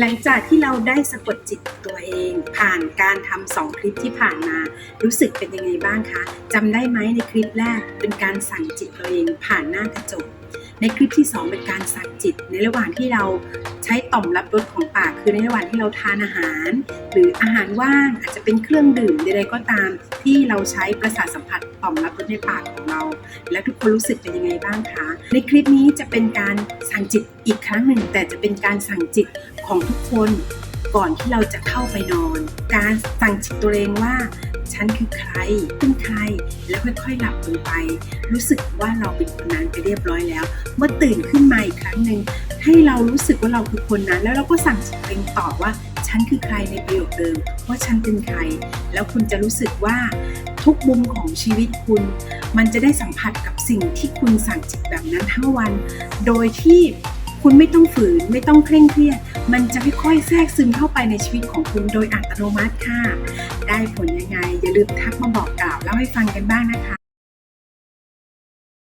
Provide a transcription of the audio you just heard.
หลังจากที่เราได้สะกดจิตตัวเอง ผ่านการทำสองคลิปที่ผ่านมา รู้สึกเป็นยังไงบ้างคะจำได้ไหมในคลิปแรกเป็นการสั่งจิตตัวเองผ่านหน้ากระจกในคลิปที่สองเป็นการสั่งจิต ในระหว่างที่เราใช้ต่อมรับรสของปาก คือในระหว่างที่เราทานอาหาร หรืออาหารว่างอาจจะเป็นเครื่องดื่มใดๆก็ตาม ที่เราใช้ประสาทสัมผัสต่อมรับรสในปากของเรา แล้วทุกคนรู้สึกเป็นยังไงบ้างคะในคลิปนี้จะเป็นการสั่งจิตอีกครั้งหนึ่ง แต่จะเป็นการสั่งจิตของทุกคนก่อนที่เราจะเข้าไปนอน การสั่งจิตตัวเองว่าฉันคือใครเป็นใคร แล้วค่อยๆหลับลงไป รู้สึกว่าเราเป็นคนนั้นไปเรียบร้อยแล้ว เมื่อตื่นขึ้นมาอีกครั้งหนึ่ง ให้เรารู้สึกว่าเราคือคนนั้น แล้วเราก็สั่งจิตตัวเองต่อว่า ฉันคือใครในประโยคเดิมว่าฉันเป็นใคร แล้วคุณจะรู้สึกว่าทุกมุมของชีวิตคุณ มันจะได้สัมผัสกับสิ่งที่คุณสั่งจิตแบบนั้นทั้งวัน โดยที่คุณไม่ต้องฝืนไม่ต้องเคร่งเครียด มันจะค่อยๆแทรกซึมเข้าไปในชีวิตของคุณโดยอัตโนมัติค่ะ ได้ผลยังไง อย่าลืมทักมาบอกกล่าวเล่าให้ฟังกันบ้างนะคะ